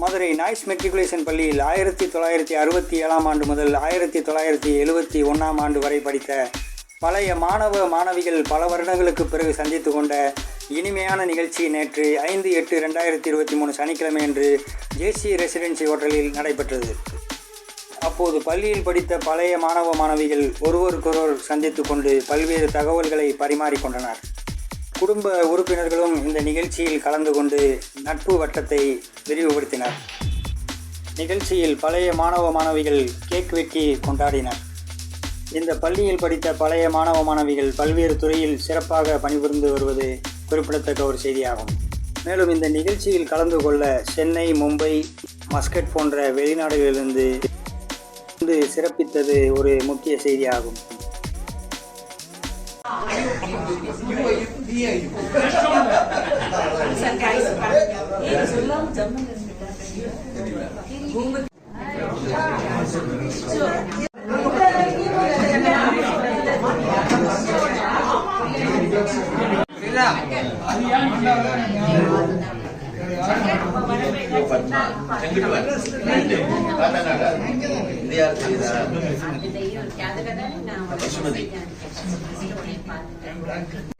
Madurai noise matriculation பள்ளியில் ஆயிரத்தி தொள்ளாயிரத்தி அறுபத்தி ஏழாம் ஆண்டு முதல் ஆயிரத்தி தொள்ளாயிரத்தி எழுபத்தி ஒன்றாம் ஆண்டு வரை படித்த பழைய மாணவ மாணவிகள் பல வருடங்களுக்கு பிறகு சந்தித்து கொண்ட இனிமையான நிகழ்ச்சி நேற்று ஐந்து எட்டு ரெண்டாயிரத்தி இருபத்தி மூணு சனிக்கிழமை அன்று ஜேசி ரெசிடென்சி ஹோட்டலில் நடைபெற்றது. அப்போது பள்ளியில் படித்த பழைய மாணவ மாணவிகள் ஒருவருக்கொருவர் சந்தித்து கொண்டு பல்வேறு தகவல்களை பரிமாறிக்கொண்டனர் குடும்ப உறுப்பினர்களும் இந்த நிகழ்ச்சியில் கலந்து கொண்டு நட்பு வட்டத்தை விரிவுபடுத்தினர். நிகழ்ச்சியில் பழைய மாணவ மாணவிகள் கேக் வெட்டி கொண்டாடினர். இந்த பள்ளியில் படித்த பழைய மாணவ மாணவிகள் பல்வேறு துறையில் சிறப்பாக பணிபுரிந்து வருவது குறிப்பிடத்தக்க ஒரு செய்தியாகும். மேலும் இந்த நிகழ்ச்சியில் கலந்து கொள்ள சென்னை மும்பை மஸ்கட் போன்ற வெளிநாடுகளிலிருந்து வந்து சிறப்பித்தது ஒரு முக்கிய செய்தியாகும். அவர் என்ன தெரியாதுன்றா இன்னொரு ப்ரோக்ராம்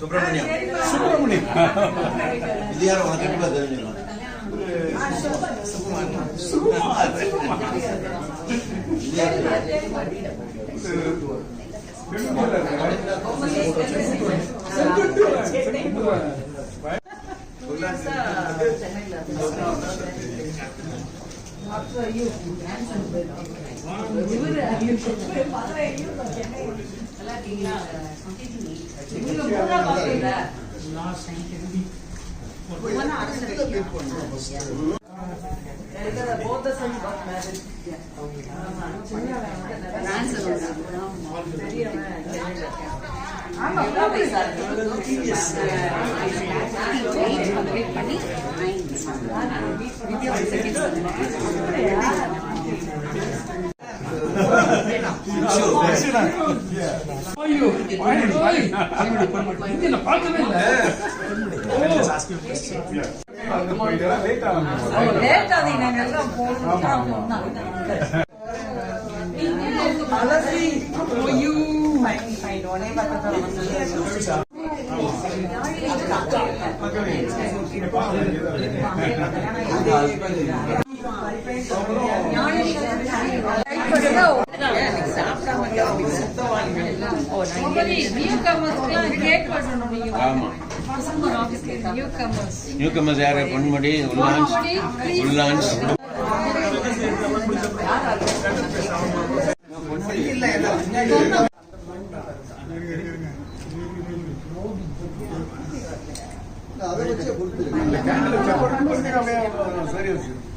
சுப்பிரமணியம் சுப்பிரமணியம் இது யாரும் உனக்கு கண்டிப்பா தெரிஞ்சிடும் லேட் ஆகும் லேட் ஆகுது நாங்க எல்லாம் போகணும் அலசி ஐயோ ஃபைன் ஃபைன் உடனே பார்த்தா நியூ கமர்ஸ் யாரு? பொன்முடி உல்லான்ஸ் உல்லான்ஸ் சரி வச்சு கை சுற்றாம கொஞ்சம்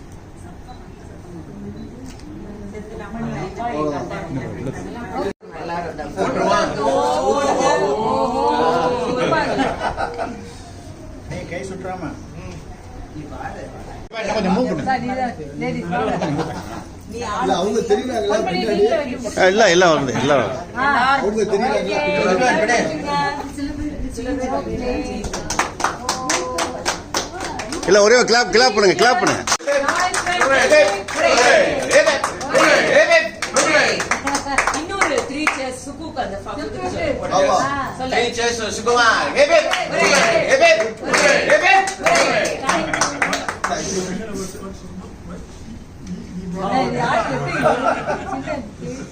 மூவ் இல்ல அவங்க தெரியுறாங்களா? பின்னாடி? இல்ல இல்ல வருது இல்ல. அவங்க தெரியுறாங்களா? இல்ல ஒரே கிளாப் கிளாப் பண்ணுங்க கிளாப் பண்ணுங்க. இன்னொரு த்ரீ சேர்ஸ் சுகுக்கு அந்த ஆமா. சொல்ல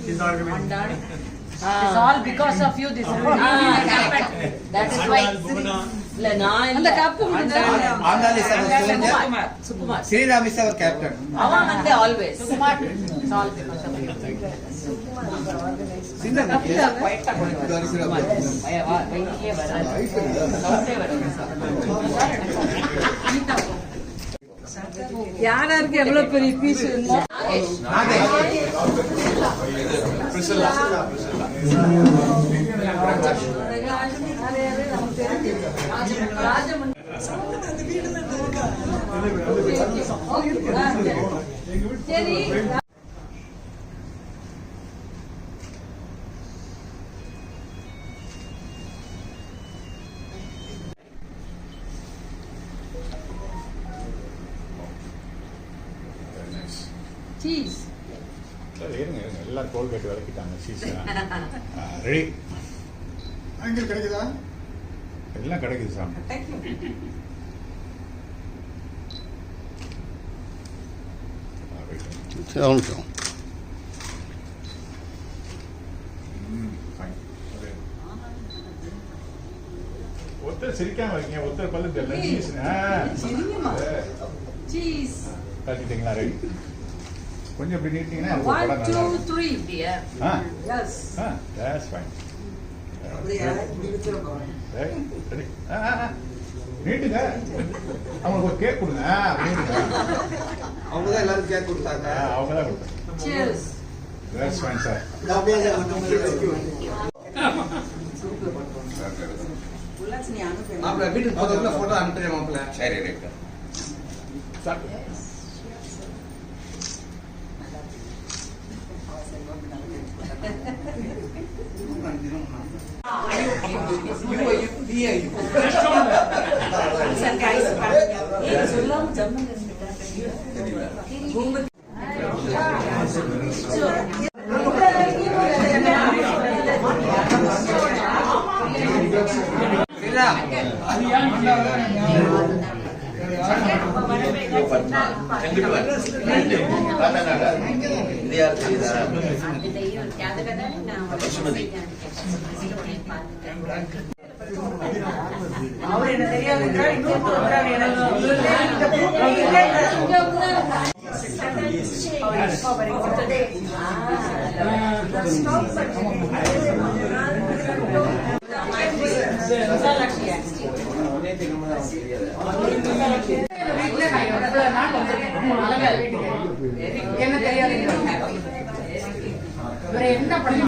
Sukumar It's all because of you. This is that is why இல்ல நான். அந்த cup Angal is our stranger. Sukumar Sukumar Sriram is our captain. அவன் வந்து ஆல்வேஸ் வயிற்றிலே வராது சவுண்டே வராது யாராருக்கு எவ்வளவு பெரிய பீஸ் சரி சீஸ் சரி, இருங்க இருங்க. எல்லாம் டோல்கேட் விளக்கிட்டாங்க சீசன் ரெடி அங்கே கிடைக்குதா? எல்லாம் கிடைக்குது சாமி ஆ, wait. ம், fine. ஒரு- ஒருத்தர் சிரிக்காம இருக்கீங்க. ஒருத்தர் பல்லு தெரியல. சீஸ் சீஸ் கட்டிட்டீங்களா ரெடி கொஞ்சம் இப்படி நீட்டிங்கன்னா ஒன் டூ. த்ரீ இப்படியா ஆ. எஸ் ஆ, ஆ. நீட்டுங்க. அவங்களுக்கு ஒரு கேக் கொடுங்க. நீட்டுங்க. அவங்க தான் எல்லாரும் கேக் கொடுத்தாங்க. ஆ, அவங்க தான் கொடுத்தாங்க. Cheers That's fine, sir. மாப்பிள்ள வீட்டுக்கு போகிறதுல போட்டோ அனுப்புறேன் மாப்பிள்ள. சரி ரைட் இது யார் தெரியுதா பசுமதி அவர் என்ன தெரியாது இன்னொருத்தர் வர்றாரு எனக்கு இல்ல, இல்ல. வீட்டுல நான் என்ன தெரியாது என்ன பண்ண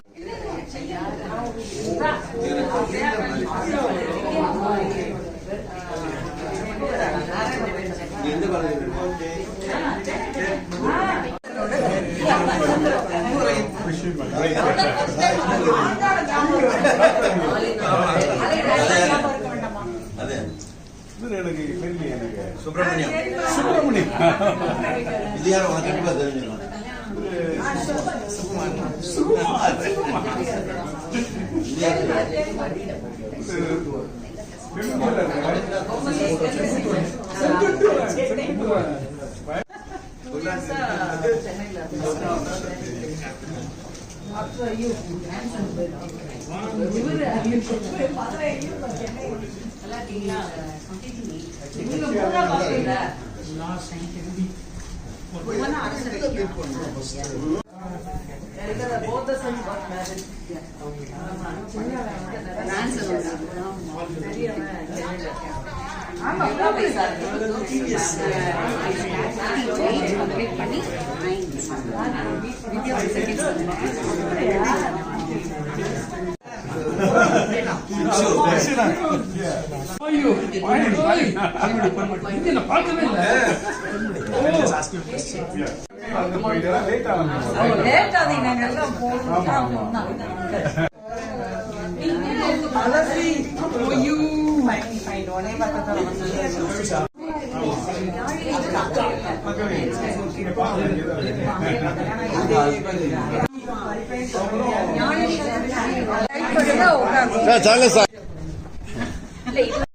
எனக்கு தெரியலையே எனக்கு சுப்பிரமணியம் சுப்பிரமணியம் இது யாரும் உனக்கு கண்டிப்பா தெரிஞ்சிடும் நான் சயின்டிபிக் ஒரு மன அரசு ஐயோ பார்க்கவே இல்லை இது யாரு? லேட் ஆகும் லேட் ஆகுது நாங்க எல்லாம் போகணும் அலசி ஐயோ ஃபைன் ஃபைன் உடனே பார்த்தா உட்காந்து